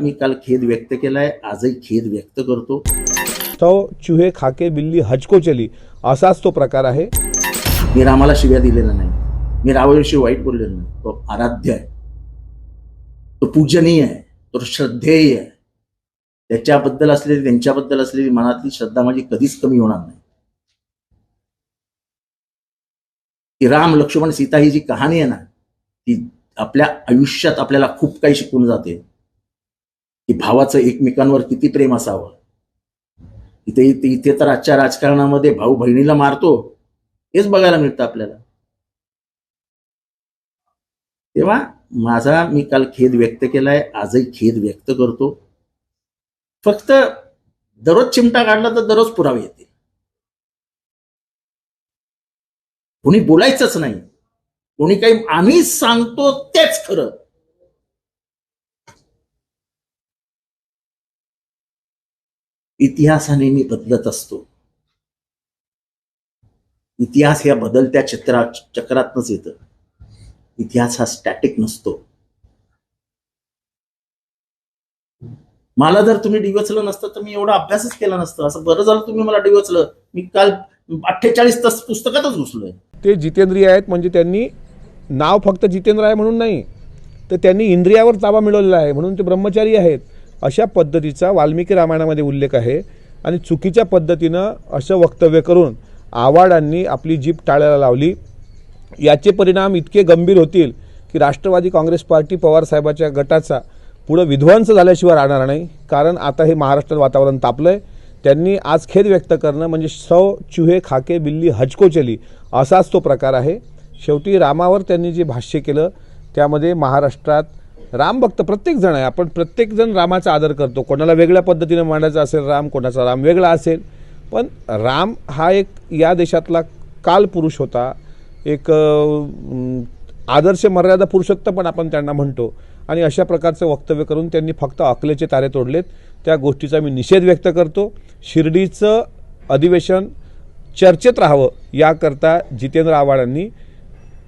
मी काल खेद व्यक्त केलाय आजही खेद व्यक्त करतो. तो चुहे खाके बिल्ली हजको चली असाच तो प्रकार आहे. मी रामाला शिव्या दिलेल्या नाही. मी रामाविषयी वाईट बोललेलो नाही. तो आराध्य आहे. तो पूजनीय आहे. तो श्रद्धेय आहे. त्याच्याबद्दल असलेली त्यांच्याबद्दल असलेली मनातली श्रद्धा माझी कधीच कमी होणार नाही. ती राम लक्ष्मण सीता ही जी कहाणी आहे ना ती आपल्या आयुष्यात आपल्याला खूप काही शिकून जाते. की भावाचं एकमेकांवर किती प्रेम असावं? इथे इथे इथे तर आजच्या राजकारणामध्ये भाऊ बहिणीला मारतो. हेच बघायला मिळतं आपल्याला. तेव्हा माझा मी काल खेद व्यक्त केलाय आजही खेद व्यक्त करतो. फक्त दररोज चिमटा काढला तर दररोज पुरावे येतील. कोणी बोलायचंच नाही. कोणी काही आम्ही सांगतो तेच खरं. इतिहास हा नेहमी बदलत असतो. इतिहास या बदलत्या चित्रा चक्रातनच येतं. इतिहास हा स्टॅटिक नसतो. मला जर तुम्ही डिवचलं नसतं तर मी एवढा अभ्यासच केला नसतं. असं बरं झालं तुम्ही मला डिवचलं. मी काल अठ्ठेचाळीस तास पुस्तकातच घुसलोय. ते जितेंद्रिय आहेत म्हणजे त्यांनी नाव फक्त जितेंद्र आहे म्हणून नाही तर त्यांनी इंद्रियावर ताबा मिळवलेला आहे म्हणून ते ब्रह्मचारी आहेत. अशा पद्धतीचा वाल्मिकी रामायणामध्ये उल्लेख आहे. आणि चुकीच्या पद्धतीनं असं वक्तव्य करून आव्हाडांनी आपली जीप टाळायला लावली. याचे परिणाम इतके गंभीर होतील की राष्ट्रवादी काँग्रेस पार्टी पवारसाहेबाच्या गटाचा पुढं विध्वंस झाल्याशिवाय राहणार नाही. कारण आता हे महाराष्ट्रात वातावरण तापलं आहे त्यांनी आज खेद व्यक्त करणं म्हणजे सौ चुहे खाके बिल्ली हजको चली असाच तो प्रकार आहे. शेवटी रामावर त्यांनी जे भाष्य केलं त्यामध्ये महाराष्ट्रात रामभक्त प्रत्येकजण आहे. आपण प्रत्येकजण रामाचा आदर करतो. कोणाला वेगळ्या पद्धतीनं मांडायचा असेल राम कोणाचा राम वेगळा असेल. पण राम हा एक या देशातला कालपुरुष होता. एक आदर्श मर्यादा पुरुषोत्तम पण आपण त्यांना म्हणतो. आणि अशा प्रकारचं वक्तव्य करून त्यांनी फक्त अकलेचे तारे तोडलेत. त्या गोष्टीचा मी निषेध व्यक्त करतो. शिर्डीचं अधिवेशन चर्चेत राहावं याकरता जितेंद्र आव्हाडांनी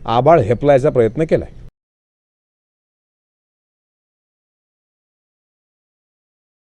आबाळ हेपलायचा प्रयत्न केला आहे